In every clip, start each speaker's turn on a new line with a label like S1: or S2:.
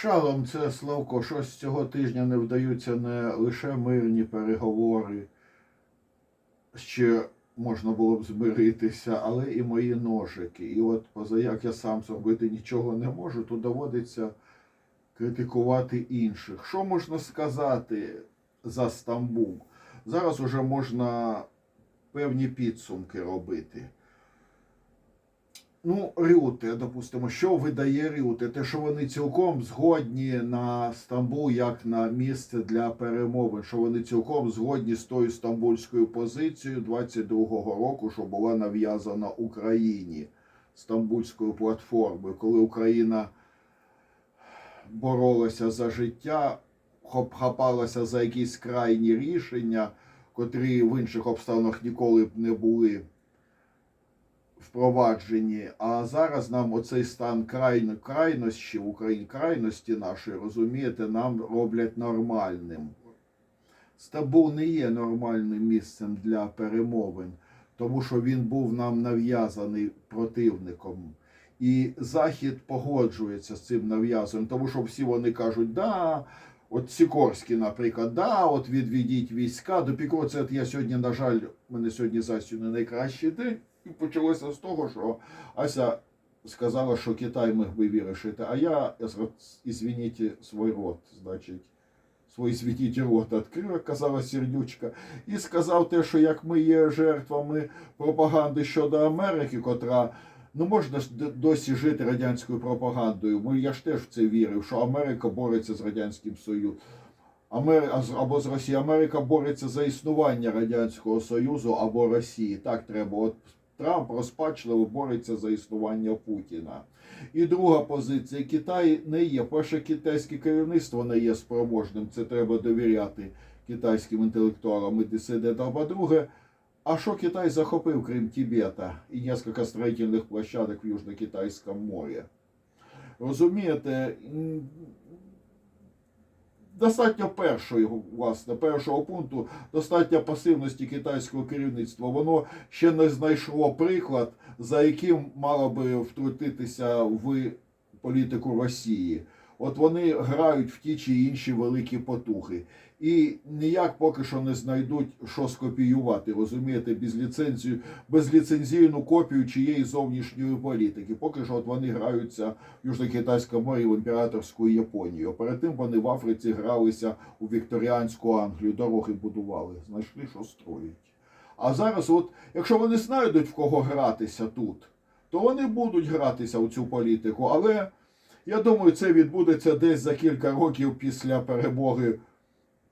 S1: Шалом це Славко, щось цього тижня не вдаються не лише мирні переговори, ще можна було б змиритися, але і мої ножики. І от поза як я сам зробити нічого не можу, то доводиться критикувати інших. Що можна сказати за Стамбул? Зараз уже можна певні підсумки робити. Ну, Рюте, допустимо, що видає Рюте? Те, що вони цілком згодні на Стамбул як на місце для перемовин, що вони цілком згодні з тою стамбульською позицією 22-го року, що була нав'язана Україні стамбульською платформою, коли Україна боролася за життя, хапалася за якісь крайні рішення, котрі в інших обставинах ніколи б не були впроваджені. А зараз нам оцей стан крайно, крайнощі в Україні, крайності нашої, розумієте, нам роблять нормальним. Стамбул не є нормальним місцем для перемовин, тому що він був нам нав'язаний противником. І Захід погоджується з цим нав'язанням, тому що всі вони кажуть, да, от Сікорський, наприклад, да, от відведіть війська. До Піко, це от я сьогодні, на жаль, мене сьогодні Засю не найкращий день. Почалося з того, що Ася сказала, що Китай міг би вирішити, а я, извините, свій рот, значить, свій світіть рот відкрив, казала сердючка, і сказав те, що як ми є жертвами пропаганди щодо Америки, котра ну можна ж досі жити радянською пропагандою. Ми я ж теж в це вірив, що Америка бореться з радянським Союзом. Амер... або з Росії. Америка бореться за існування Радянського Союзу або Росії. Так треба. От Трамп розпачливо бореться за існування Путіна. І друга позиція: Китай не є. Перше, китайське керівництво не є спроможним. Це треба довіряти китайським інтелектуалам і дисидентам. А друге, а що Китай захопив, крім Тибета і кілька строїтельних площадок в Южно-Китайському морі? Розумієте, достатньо першого, власне, першого пункту, достатньо пасивності китайського керівництва. Воно ще не знайшло приклад, за яким мало би втрутитися в політику Росії. От вони грають в ті чи інші великі потуги. І ніяк поки що не знайдуть, що скопіювати, розумієте, без ліцензію, безліцензійну копію чиєї зовнішньої політики. Поки що от вони граються в Южно-Китайському морі в імператорську Японію. Перед тим вони в Африці гралися у вікторіанську Англію, дороги будували, знайшли, що строїть. А зараз, от, якщо вони знайдуть в кого гратися тут, то вони будуть гратися у цю політику. Але я думаю, це відбудеться десь за кілька років після перемоги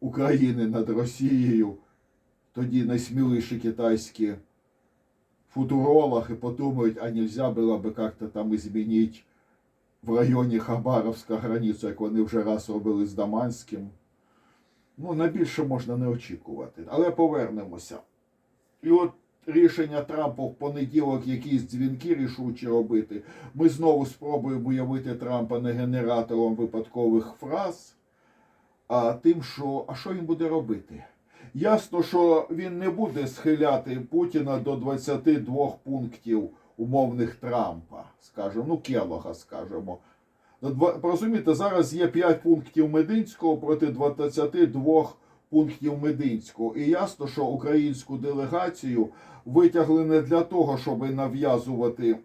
S1: України над Росією. Тоді найсміліші китайські футурологи подумають, а нельзя було би як-то там змінити в районі Хабаровська границю, як вони вже раз робили з Даманським. Ну, на більше можна не очікувати. Але повернемося. І от рішення Трампа в понеділок якісь дзвінки рішучі робити. Ми знову спробуємо уявити Трампа не генератором випадкових фраз, а тим, що а що він буде робити. Ясно, що він не буде схиляти Путіна до 22 пунктів умовних Трампа, скажімо, ну Келога, скажімо. Розумієте, зараз є 5 пунктів Мединського проти 22 пунктів Мединського. І ясно, що українську делегацію витягли не для того, щоб нав'язувати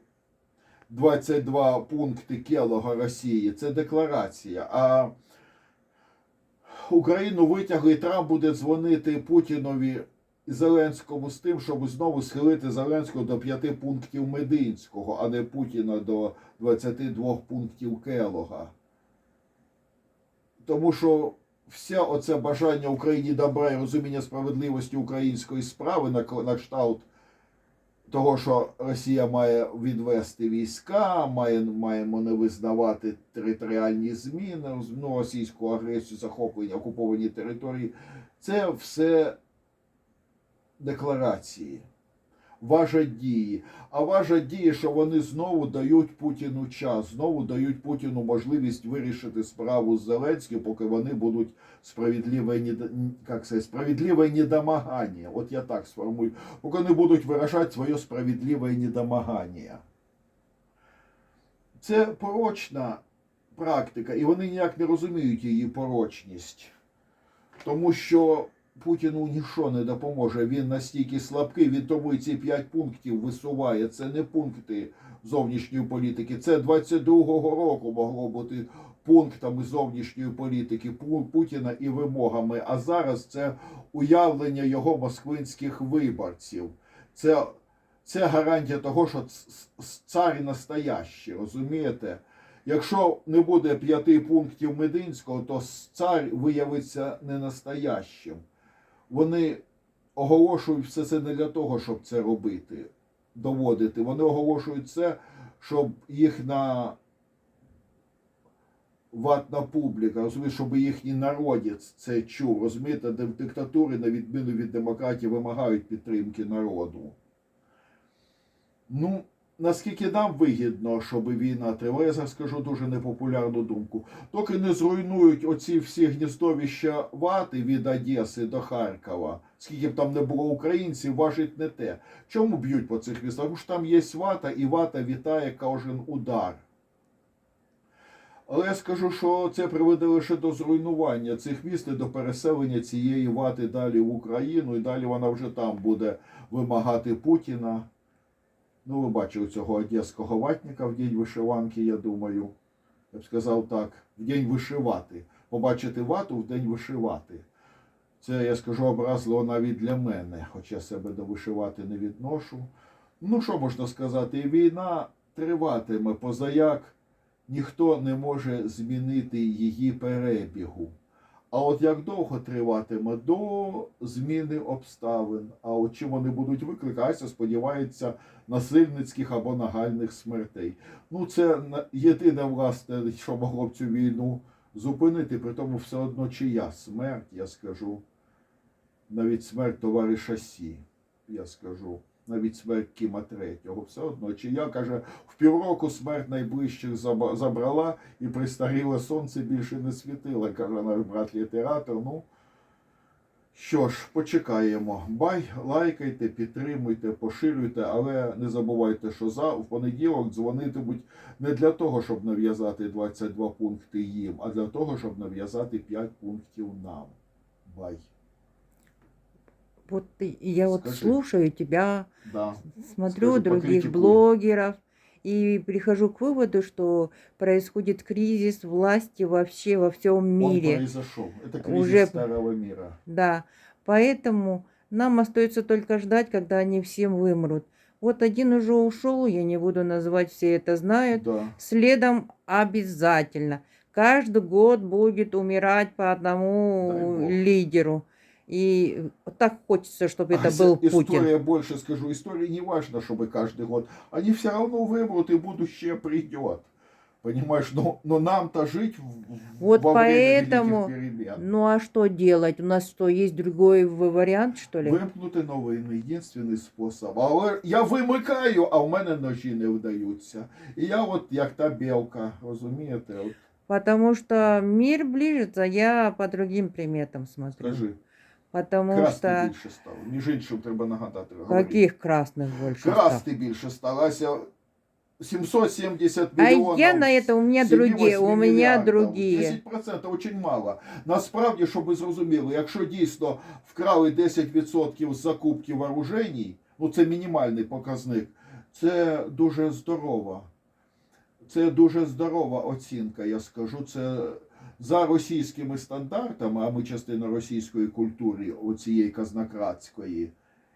S1: 22 пункти Келога Росії. Це декларація. А Україну витягли, Трамп буде дзвонити Путінові і Зеленському з тим, щоб знову схилити Зеленського до 5 пунктів Мединського, а не Путіна до 22 пунктів Келога. Тому що все оце бажання Україні добра і розуміння справедливості української справи на, на кшталт того, що Росія має відвести війська, має, маємо не визнавати територіальні зміни, ну, російську агресію, захоплення окуповані території. Це все декларації. Важать дії. А важать дії, що вони знову дають Путіну час, знову дають Путіну можливість вирішити справу з Зеленським, поки вони будуть справедливе, як це, справедливе недомагання. От я так сформую. Поки вони будуть виражати своє справедливе недомагання. Це порочна практика, і вони ніяк не розуміють її порочність. Тому що Путіну нічого не допоможе. Він настільки слабкий, він тому і ці 5 пунктів висуває. Це не пункти зовнішньої політики. Це 22-го року могло бути пунктами зовнішньої політики Путіна і вимогами. А зараз це уявлення його москвинських виборців. Це, це гарантія того, що цар настоящий, розумієте? Якщо не буде п'яти пунктів Мединського, то цар виявиться не настоящим. Вони оголошують все це не для того, щоб це робити, доводити. Вони оголошують це, щоб їх на ватна публіка, розумієте, щоб їхній народець це чув. Розумієте, де в диктатури, на відміну від демократії, вимагають підтримки народу. Ну, наскільки нам вигідно, щоб війна тривала, я зараз скажу дуже непопулярну думку. Доки не зруйнують оці всі гніздовища вати від Одеси до Харкова, скільки б там не було українців, важить не те. Чому б'ють по цих містах? Тому що там є вата, і вата вітає кожен удар. Але я скажу, що це приведе лише до зруйнування цих міст і до переселення цієї вати далі в Україну, і далі вона вже там буде вимагати Путіна. Ну, ви бачили цього одеського ватника в день вишиванки, я думаю. Я б сказав так, в день вишивати. Побачити вату в день вишивати. Це, я скажу, образливо навіть для мене, хоча себе до вишивати не відношу. Ну, що можна сказати? Війна триватиме, позаяк ніхто не може змінити її перебігу. А от як довго триватиме до зміни обставин, а от чим вони будуть викликатися, сподівається, насильницьких або нагальних смертей. Ну, це єдине, власне, що могло б цю війну зупинити, при тому все одно чия смерть, я скажу. Навіть смерть товариша Сі, я скажу. Навіть смерть Кіма Третього. Все одно чия каже, в півроку смерть найближчих забрала і пристаріле сонце більше не світило, каже наш брат літератор. Ну, що ж, почекаємо. Бай, лайкайте, підтримуйте, поширюйте, але не забувайте, що за в понеділок дзвонитимуть не для того, щоб нав'язати 22 пункти їм, а для того, щоб нав'язати 5 пунктів нам. Бай.
S2: Вот и я вот
S1: Скажи.
S2: слушаю тебя,
S1: Да.
S2: смотрю
S1: Скажи,
S2: других блогеров и прихожу к выводу, что происходит кризис власти вообще во всем
S1: Он
S2: мире.
S1: произошел. Это кризис
S2: Уже-
S1: старого мира.
S2: Да, поэтому нам остается только ждать, когда они всем вымрут. Вот один уже ушел, я не буду называть, все это знают.
S1: Да.
S2: Следом обязательно. Каждый год будет умирать по одному лидеру. И так хочется, чтобы это
S1: А
S2: был
S1: с-
S2: Путин.
S1: История, больше скажу, история не важно, чтобы каждый год. Они все равно вымрут, и будущее придет. Понимаешь, но, но нам-то жить в-
S2: Вот
S1: во время
S2: поэтому-
S1: великих перемен.
S2: Ну а что делать? У нас что, есть другой в- вариант, что ли?
S1: Вимкнути новини єдиний спосіб. Але я вимикаю, а в мене ножі не вдаються. І я от як та білка, розумієте? От
S2: Потому что мир ближется, я по другим приметам смотрю.
S1: скажи,
S2: Потому
S1: красти
S2: что
S1: більше стало. Між іншим треба нагадати.
S2: красных больше стало?
S1: Красти більше сталося. 770
S2: А я на это, у меня другие, у меня
S1: мільярдів.
S2: другие.
S1: 10% очень мало. Насправді, щоб ви зрозуміли, якщо дійсно вкрали 10% з закупки вооруженій, ну це мінімальний показник, це дуже здорово. Це дуже здорова оцінка, я скажу. Це за російськими стандартами, а ми частина російської культури, оцієї казнократської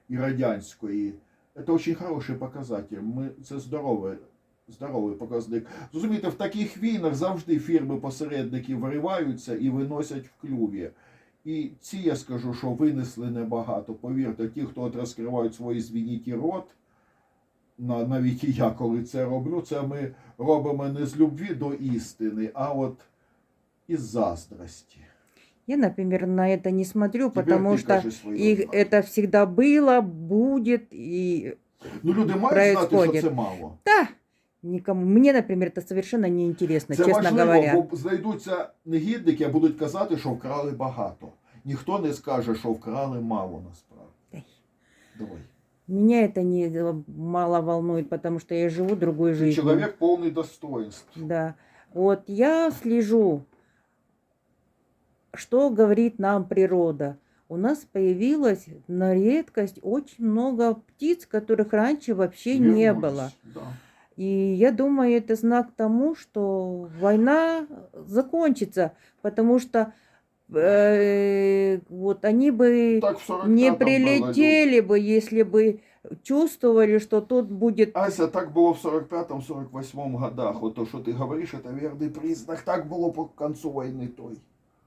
S1: і радянської. Це дуже хороший показатель. Ми, це здоровий, здоровий показник. Розумієте, в таких війнах завжди фірми-посередники вириваються і виносять в клюві. І ці, я скажу, що винесли небагато. Повірте, ті, хто от розкривають свої звініті рот, навіть і я, коли це роблю, це ми робимо не з любві до істини, а от із заздрості.
S2: Я, например, на это не смотрю,
S1: Тепер
S2: потому
S1: ти
S2: что
S1: кажи свої
S2: их
S1: ознаки.
S2: это всегда было, будет и
S1: Ну, люди мають знати, що
S2: происходит.
S1: це мало.
S2: да, никому. Мне, например, это совершенно неинтересно,
S1: Це
S2: честно
S1: важливо,
S2: говоря.
S1: бо знайдуться негідники, а будуть казати, що вкрали багато. Ніхто не скаже, що вкрали мало насправді.
S2: Дай.
S1: Давай.
S2: Меня это не э, мало волнует, потому что я живу другой
S1: Ти
S2: жизнью.
S1: чоловік повний достоинств.
S2: Да. Вот я слежу, что говорит нам природа. У нас появилось на редкость очень много птиц, которых раньше вообще не
S1: Вернулись,
S2: было.
S1: Да.
S2: И я думаю, это знак тому, что война закончится, потому что э, вот они бы
S1: Так в 45-м
S2: не
S1: было,
S2: прилетели бы, если бы чувствовали, что тут будет
S1: Ася, так було в 45-48 годах. От то, що ти говориш, це вірний признак. Так було по концу війни той.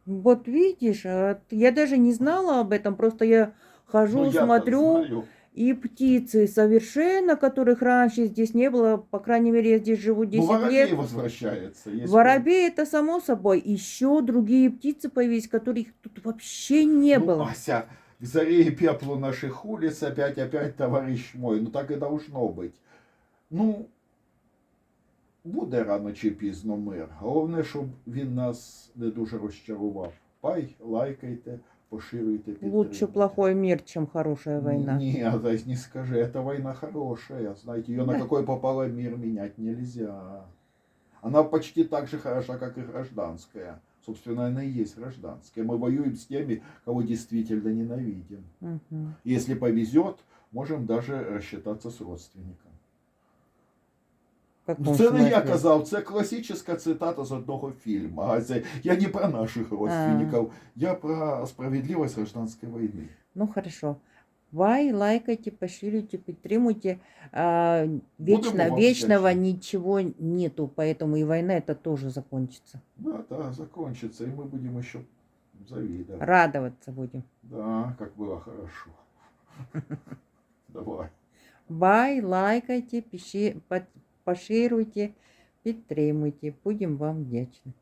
S2: Вот видишь, т- я даже не знала об этом, просто я хожу,
S1: Ну, я-то
S2: смотрю, и птицы совершенно, которых раньше здесь не было, по крайней мере, я здесь живу 10
S1: Ну, воробей
S2: лет.
S1: возвращается.
S2: Воробей это само собой, еще другие птицы появились, которых тут вообще не
S1: ну,
S2: было.
S1: Ася, к заре и пеплу наших улиц опять-опять, товарищ мой. Ну так і должно бути. Ну, буде рано чи пізно мир. Головне, щоб він нас не дуже розчарував. Пай, лайкайте, поширюйте,
S2: Лучше
S1: підтримуйте.
S2: плохой мир, чем хорошая война.
S1: Нет, да не скажи, эта война хорошая. Знаете, ее на
S2: Да.
S1: какой попало мир менять нельзя. Она почти так же хороша, как и гражданская. Собственно, она и есть гражданская. Мы воюем с теми, кого действительно ненавидим.
S2: Мгм.
S1: Если повезет, можем даже рассчитаться с родственником.
S2: В каком
S1: Це не я
S2: смысле?
S1: казав, це класична цитата з одного фільму. А це я не про наших родственников, я про справедливость гражданской войны.
S2: Ну хорошо. Вай, лайкайте, поширите, підтримуйте. А, вечно,
S1: вам
S2: вечного
S1: вдячні.
S2: ничего нету, поэтому и война это тоже закончится.
S1: Да, да, закончится, и мы будем еще завидовать.
S2: Радоваться будем.
S1: Да, как было хорошо. Давай.
S2: Бай, лайкайте, пиши, под- поширюйте, підтримуйте. Будем вам вдячні.